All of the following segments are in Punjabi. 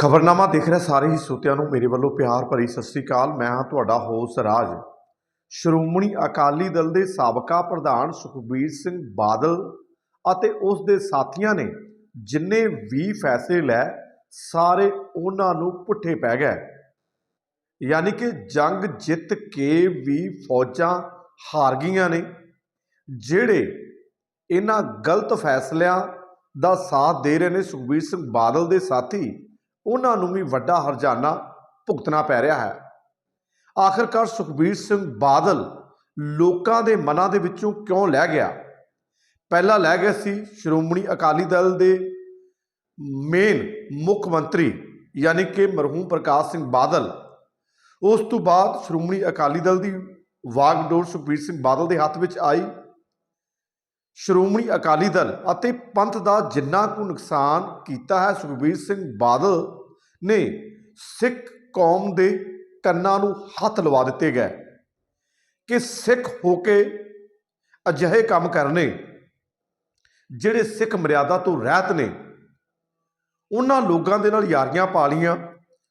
ਖਬਰਨਾਮਾ ਦੇਖ ਰਹੇ ਸਾਰੇ ਹੀ ਸਰੋਤਿਆਂ ਨੂੰ। ਮੇਰੇ ਵੱਲੋਂ ਪਿਆਰ ਭਰੀ ਸਤਿ ਸ੍ਰੀ ਅਕਾਲ। ਮੈਂ ਹਾਂ ਤੁਹਾਡਾ ਹੋਸ ਰਾਜ। ਸ਼੍ਰੋਮਣੀ ਅਕਾਲੀ ਦਲ ਦੇ ਸਾਬਕਾ ਪ੍ਰਧਾਨ ਸੁਖਬੀਰ ਸਿੰਘ ਬਾਦਲ ਅਤੇ ਉਸ ਦੇ ਸਾਥੀਆਂ ਨੇ ਜਿੰਨੇ ਵੀ ਫੈਸਲੇ ਲੈ, ਸਾਰੇ ਉਹਨਾਂ ਨੂੰ ਪੁੱਠੇ ਪੈ ਗਏ। ਯਾਨੀ ਕਿ ਜੰਗ ਜਿੱਤ ਕੇ ਵੀ ਫੌਜਾਂ ਹਾਰ ਗਈਆਂ ਨੇ। ਜਿਹੜੇ ਇਹਨਾਂ ਗਲਤ ਫੈਸਲਿਆਂ ਦਾ ਸਾਥ ਦੇ ਰਹੇ ਨੇ ਸੁਖਬੀਰ ਸਿੰਘ ਬਾਦਲ ਦੇ ਸਾਥੀ ਉਹਨਾਂ ਨੂੰ ਵੀ ਵੱਡਾ ਹਰਜਾਨਾ ਭੁਗਤਣਾ ਪੈ ਰਿਹਾ ਹੈ। ਆਖਰਕਾਰ ਸੁਖਬੀਰ ਸਿੰਘ ਬਾਦਲ ਲੋਕਾਂ ਦੇ ਮਨਾਂ ਦੇ ਵਿੱਚੋਂ ਕਿਉਂ ਲੈ ਗਿਆ? ਪਹਿਲਾਂ ਲੈ ਗਿਆ ਸੀ ਸ਼੍ਰੋਮਣੀ ਅਕਾਲੀ ਦਲ ਦੇ ਮੇਨ ਮੁੱਖ ਮੰਤਰੀ, ਯਾਨੀ ਕਿ ਮਰਹੂਮ ਪ੍ਰਕਾਸ਼ ਸਿੰਘ ਬਾਦਲ। ਉਸ ਤੋਂ ਬਾਅਦ ਸ਼੍ਰੋਮਣੀ ਅਕਾਲੀ ਦਲ ਦੀ ਵਾਗਡੋਰ ਸੁਖਬੀਰ ਸਿੰਘ ਬਾਦਲ ਦੇ ਹੱਥ ਵਿੱਚ ਆਈ। ਸ਼੍ਰੋਮਣੀ ਅਕਾਲੀ ਦਲ ਅਤੇ ਪੰਥ ਦਾ ਜਿੰਨਾ ਕੁ ਨੁਕਸਾਨ ਕੀਤਾ ਹੈ ਸੁਖਬੀਰ ਸਿੰਘ ਬਾਦਲ ਨੇ ਸਿੱਖ ਕੌਮ ਦੇ ਕੰਨਾਂ ਨੂੰ ਹੱਥ ਲਵਾ ਦਿੱਤੇ ਗਏ ਕਿ ਸਿੱਖ ਹੋ ਕੇ ਅਜਿਹੇ ਕੰਮ ਕਰਨੇ ਜਿਹੜੇ ਸਿੱਖ ਮਰਿਆਦਾ ਤੋਂ ਰਹਿਤ ਨੇ, ਉਹਨਾਂ ਲੋਕਾਂ ਦੇ ਨਾਲ ਯਾਰੀਆਂ ਪਾਲੀਆਂ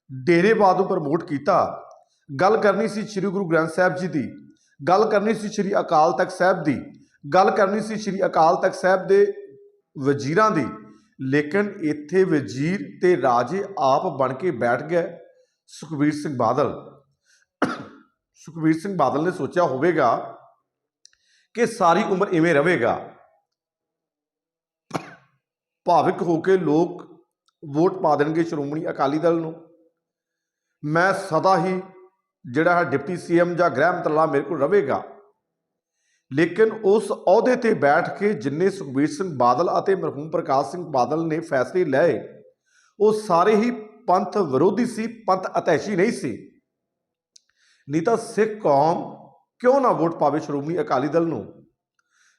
ਡੇਰੇਵਾਦ ਨੂੰ ਪ੍ਰਮੋਟ ਕੀਤਾ। ਗੱਲ ਕਰਨੀ ਸੀ ਸ੍ਰੀ ਗੁਰੂ ਗ੍ਰੰਥ ਸਾਹਿਬ ਜੀ ਦੀ, ਗੱਲ ਕਰਨੀ ਸੀ ਸ੍ਰੀ ਅਕਾਲ ਤਖਤ ਸਾਹਿਬ ਦੀ, ਗੱਲ ਕਰਨੀ ਸੀ ਸ੍ਰੀ ਅਕਾਲ ਤਖਤ ਸਾਹਿਬ ਦੇ ਵਜ਼ੀਰਾਂ ਦੀ। ਲੇਕਿਨ ਇੱਥੇ ਵਜ਼ੀਰ ਤੇ ਰਾਜੇ ਆਪ ਬਣ ਕੇ ਬੈਠ ਗਏ। ਸੁਖਬੀਰ ਸਿੰਘ ਬਾਦਲ। ਸੁਖਬੀਰ ਸਿੰਘ ਬਾਦਲ ਨੇ ਸੋਚਿਆ ਹੋਵੇਗਾ ਕਿ ਸਾਰੀ ਉਮਰ ਇਵੇਂ ਰਹੇਗਾ। ਭਾਵਿਕ ਹੋ ਕੇ ਲੋਕ ਵੋਟ ਪਾ ਦੇਣਗੇ ਸ਼੍ਰੋਮਣੀ ਅਕਾਲੀ ਦਲ ਨੂੰ। ਮੈਂ ਸਦਾ ਹੀ ਜਿਹੜਾ ਹੈ ਡਿਪਟੀ ਸੀਐਮ ਜਾਂ ਗ੍ਰਹਿ ਮੰਤਰਾਲਾ ਮੇਰੇ ਕੋਲ ਰਹੇਗਾ। ਲੇਕਿਨ ਉਸ ਅਹੁਦੇ ਤੇ ਬੈਠ ਕੇ ਜਿੰਨੇ ਸੁਖਬੀਰ ਸਿੰਘ ਬਾਦਲ ਅਤੇ ਮਰਹੂਮ ਪ੍ਰਕਾਸ਼ ਸਿੰਘ ਬਾਦਲ ਨੇ ਫੈਸਲੇ ਲਏ, ਉਹ ਸਾਰੇ ਹੀ ਪੰਥ ਵਿਰੋਧੀ ਸੀ, ਪੰਥ ਅਤੈਸ਼ੀ ਨਹੀਂ ਸੀ। ਨਹੀਂ ਤਾਂ ਸਿੱਖ ਕੌਮ ਕਿਉਂ ਨਾ ਵੋਟ ਪਾਵੇ ਸ਼੍ਰੋਮਣੀ ਅਕਾਲੀ ਦਲ ਨੂੰ?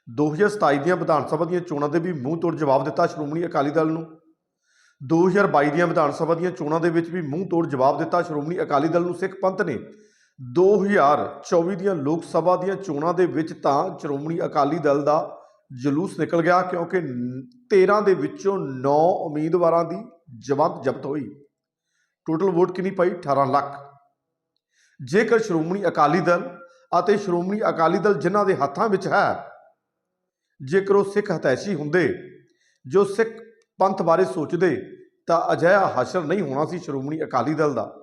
2027 ਦੀਆਂ ਵਿਧਾਨ ਸਭਾ ਦੀਆਂ ਚੋਣਾਂ ਦੇ ਵੀ ਮੂੰਹ ਤੋੜ ਜਵਾਬ ਦਿੱਤਾ ਸ਼੍ਰੋਮਣੀ ਅਕਾਲੀ ਦਲ ਨੂੰ। 2022 ਦੀਆਂ ਵਿਧਾਨ ਸਭਾ ਦੀਆਂ ਚੋਣਾਂ ਦੇ ਵਿੱਚ ਵੀ ਮੂੰਹ ਤੋੜ ਜਵਾਬ ਦਿੱਤਾ ਸ਼੍ਰੋਮਣੀ ਅਕਾਲੀ ਦਲ ਨੂੰ ਸਿੱਖ ਪੰਥ ਨੇ। 2024 ਦੀਆਂ ਲੋਕ ਸਭਾ ਦੀਆਂ ਚੋਣਾਂ ਦੇ ਵਿੱਚ ਤਾਂ ਸ਼੍ਰੋਮਣੀ ਅਕਾਲੀ ਦਲ ਦਾ ਜਲੂਸ ਨਿਕਲ ਗਿਆ ਕਿਉਂਕਿ 13 ਦੇ ਵਿੱਚੋਂ 9 ਉਮੀਦਵਾਰਾਂ ਦੀ ਜਮਾਤ ਜ਼ਬਤ ਹੋਈ। ਟੋਟਲ ਵੋਟ ਕਿੰਨੀ ਪਈ? 18 ਲੱਖ। ਜੇਕਰ ਸ਼੍ਰੋਮਣੀ ਅਕਾਲੀ ਦਲ ਅਤੇ ਸ਼੍ਰੋਮਣੀ ਅਕਾਲੀ ਦਲ ਜਿਨ੍ਹਾਂ ਦੇ ਹੱਥਾਂ ਵਿੱਚ ਹੈ, ਜੇਕਰ ਉਹ ਸਿੱਖ ਹਤੈਸ਼ੀ ਹੁੰਦੇ, ਜੋ ਸਿੱਖ ਪੰਥ ਬਾਰੇ ਸੋਚਦੇ, ਤਾਂ ਅਜਿਹਾ ਹਸ਼ਰ ਨਹੀਂ ਹੋਣਾ ਸੀ ਸ਼੍ਰੋਮਣੀ ਅਕਾਲੀ ਦਲ ਦਾ।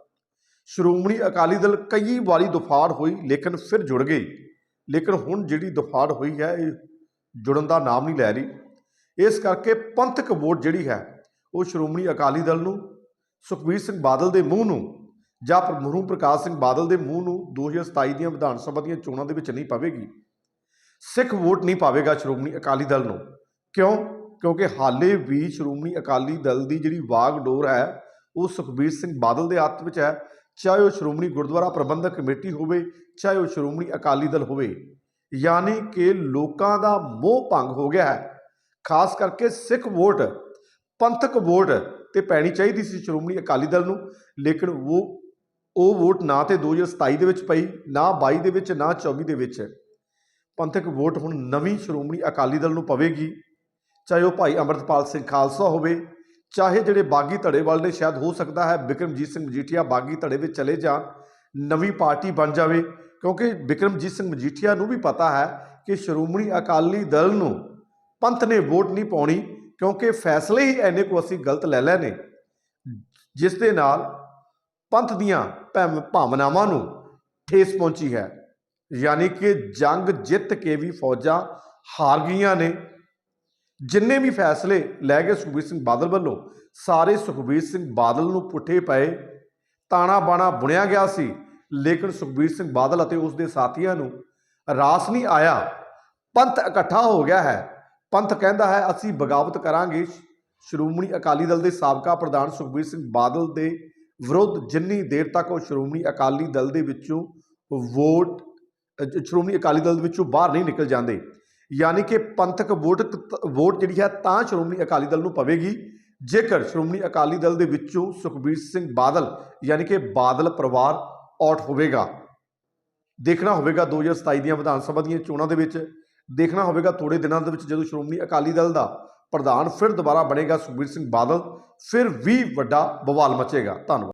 ਸ਼੍ਰੋਮਣੀ ਅਕਾਲੀ ਦਲ ਕਈ ਵਾਰੀ ਦੁਫਾੜ ਹੋਈ, ਲੇਕਿਨ ਫਿਰ ਜੁੜ ਗਈ। ਲੇਕਿਨ ਹੁਣ ਜਿਹੜੀ ਦੁਫਾੜ ਹੋਈ ਹੈ, ਇਹ ਜੁੜਨ ਦਾ ਨਾਮ ਨਹੀਂ ਲੈ ਰਹੀ। ਇਸ ਕਰਕੇ ਪੰਥਕ ਵੋਟ ਜਿਹੜੀ ਹੈ, ਉਹ ਸ਼੍ਰੋਮਣੀ ਅਕਾਲੀ ਦਲ ਨੂੰ, ਸੁਖਬੀਰ ਸਿੰਘ ਬਾਦਲ ਦੇ ਮੂੰਹ ਨੂੰ ਜਾਂ ਮਰਹੂਮ ਪ੍ਰਕਾਸ਼ ਸਿੰਘ ਬਾਦਲ ਦੇ ਮੂੰਹ ਨੂੰ 2027 ਦੀਆਂ ਵਿਧਾਨ ਸਭਾ ਦੀਆਂ ਚੋਣਾਂ ਦੇ ਵਿੱਚ ਨਹੀਂ ਪਵੇਗੀ। ਸਿੱਖ ਵੋਟ ਨਹੀਂ ਪਾਵੇਗਾ ਸ਼੍ਰੋਮਣੀ ਅਕਾਲੀ ਦਲ ਨੂੰ। ਕਿਉਂ? ਕਿਉਂਕਿ ਹਾਲੇ ਵੀ ਸ਼੍ਰੋਮਣੀ ਅਕਾਲੀ ਦਲ ਦੀ ਜਿਹੜੀ ਵਾਗਡੋਰ ਹੈ, ਉਹ ਸੁਖਬੀਰ ਸਿੰਘ ਬਾਦਲ ਦੇ ਹੱਥ ਵਿੱਚ ਹੈ। ਚਾਹੇ ਉਹ ਸ਼੍ਰੋਮਣੀ ਗੁਰਦੁਆਰਾ ਪ੍ਰਬੰਧਕ ਕਮੇਟੀ ਹੋਵੇ, ਚਾਹੇ ਉਹ ਸ਼੍ਰੋਮਣੀ ਅਕਾਲੀ ਦਲ ਹੋਵੇ, ਯਾਨੀ ਕਿ ਲੋਕਾਂ ਦਾ ਮੋਹ ਭੰਗ ਹੋ ਗਿਆ ਹੈ। ਖਾਸ ਕਰਕੇ ਸਿੱਖ ਵੋਟ, ਪੰਥਕ ਵੋਟ ਤੇ ਪੈਣੀ ਚਾਹੀਦੀ ਸੀ ਸ਼੍ਰੋਮਣੀ ਅਕਾਲੀ ਦਲ ਨੂੰ, ਲੇਕਿਨ ਉਹ ਉਹ ਵੋਟ ਨਾ ਤੇ 2027 ਦੇ ਵਿੱਚ ਪਈ, ਨਾ 22 ਦੇ ਵਿੱਚ, ਨਾ 24 ਦੇ ਵਿੱਚ। ਪੰਥਕ ਵੋਟ ਹੁਣ ਨਵੀਂ ਸ਼੍ਰੋਮਣੀ ਅਕਾਲੀ ਦਲ ਨੂੰ ਪਵੇਗੀ। ਚਾਹੇ ਉਹ ਭਾਈ ਅਮਰਤਪਾਲ ਸਿੰਘ ਖਾਲਸਾ ਹੋਵੇ ਚਾਹੇ ਜਿਹੜੇ ਬਾਗੀ ਧੜੇ ਵਾਲੇ ਨੇ, ਸ਼ਾਇਦ ਹੋ ਸਕਦਾ ਹੈ ਬਿਕਰਮਜੀਤ ਸਿੰਘ ਮਜੀਠੀਆ ਬਾਗੀ ਧੜੇ ਵਿੱਚ ਚਲੇ ਜਾਣ, ਨਵੀਂ ਪਾਰਟੀ ਬਣ ਜਾਵੇ। ਕਿਉਂਕਿ ਬਿਕਰਮਜੀਤ ਸਿੰਘ ਮਜੀਠੀਆ ਨੂੰ ਵੀ ਪਤਾ ਹੈ ਕਿ ਸ਼੍ਰੋਮਣੀ ਅਕਾਲੀ ਦਲ ਨੂੰ ਪੰਥ ਨੇ ਵੋਟ ਨਹੀਂ ਪਾਉਣੀ, ਕਿਉਂਕਿ ਫੈਸਲੇ ਹੀ ਐਨੇ ਕੋ ਅਸੀਂ ਗਲਤ ਲੈ ਲਏ ਨੇ। ਜਿਸ ਦੇ ਨਾਲ ਪੰਥ ਦੀਆਂ ਭੈਮ- ਭਾਵਨਾਵਾਂ ਨੂੰ ਠੇਸ ਪਹੁੰਚੀ ਹੈ। ਯਾਨੀ ਕਿ ਜੰਗ ਜਿੱਤ ਕੇ ਵੀ ਫੌਜਾਂ ਹਾਰ ਗਈਆਂ ਨੇ। ਜਿੰਨੇ ਵੀ ਫੈਸਲੇ ਲੈ ਗਏ ਸੁਖਬੀਰ ਸਿੰਘ ਬਾਦਲ ਵੱਲੋਂ, ਸਾਰੇ ਸੁਖਬੀਰ ਸਿੰਘ ਬਾਦਲ ਨੂੰ ਪੁੱਠੇ ਪਏ, ਤਾਣਾ ਬਾਣਾ ਬੁਣਿਆ ਗਿਆ ਸੀ। ਲੇਕਿਨ ਸੁਖਬੀਰ ਸਿੰਘ ਬਾਦਲ ਅਤੇ ਉਸ ਦੇ ਸਾਥੀਆਂ ਨੂੰ ਰਾਸ ਨਹੀਂ ਆਇਆ। ਪੰਥ ਇਕੱਠਾ ਹੋ ਗਿਆ ਹੈ। ਪੰਥ ਕਹਿੰਦਾ ਹੈ, ਅਸੀਂ ਬਗਾਵਤ ਕਰਾਂਗੇ। ਸ਼੍ਰੋਮਣੀ ਅਕਾਲੀ ਦਲ ਦੇ ਸਾਬਕਾ ਪ੍ਰਧਾਨ ਸੁਖਬੀਰ ਸਿੰਘ ਬਾਦਲ ਦੇ ਵਿਰੁੱਧ ਜਿੰਨੀ ਦੇਰ ਤੱਕ ਉਹ ਸ਼੍ਰੋਮਣੀ ਅਕਾਲੀ ਦਲ ਦੇ ਵਿੱਚੋਂ ਵੋਟ ਸ਼੍ਰੋਮਣੀ ਅਕਾਲੀ ਦਲ ਦੇ ਵਿੱਚੋਂ ਬਾਹਰ ਨਹੀਂ ਨਿਕਲ ਜਾਂਦੇ ਯਾਨੀ ਕਿ ਪੰਥਕ ਵੋਟ ਵੋਟ ਜਿਹੜੀ ਹੈ ਤਾਂ ਸ਼੍ਰੋਮਣੀ ਅਕਾਲੀ ਦਲ ਨੂੰ ਪਵੇਗੀ। ਜੇਕਰ ਸ਼੍ਰੋਮਣੀ ਅਕਾਲੀ ਦਲ ਦੇ ਵਿੱਚੋਂ ਸੁਖਬੀਰ ਸਿੰਘ ਬਾਦਲ, ਯਾਨੀ ਕਿ ਬਾਦਲ ਪਰਿਵਾਰ ਆਊਟ ਹੋਵੇਗਾ। ਦੇਖਣਾ ਹੋਵੇਗਾ 2027 ਦੀਆਂ ਵਿਧਾਨ ਸਭਾ ਦੀਆਂ ਚੋਣਾਂ ਦੇ ਵਿੱਚ। ਦੇਖਣਾ ਹੋਵੇਗਾ ਥੋੜੇ ਦਿਨਾਂ ਦੇ ਵਿੱਚ ਜਦੋਂ ਸ਼੍ਰੋਮਣੀ ਅਕਾਲੀ ਦਲ ਦਾ ਪ੍ਰਧਾਨ ਫਿਰ ਦੁਬਾਰਾ ਬਣੇਗਾ ਸੁਖਬੀਰ ਸਿੰਘ ਬਾਦਲ, ਫਿਰ ਵੀ ਵੱਡਾ ਬਵਾਲ ਮਚੇਗਾ। ਧੰਨਵਾਦ।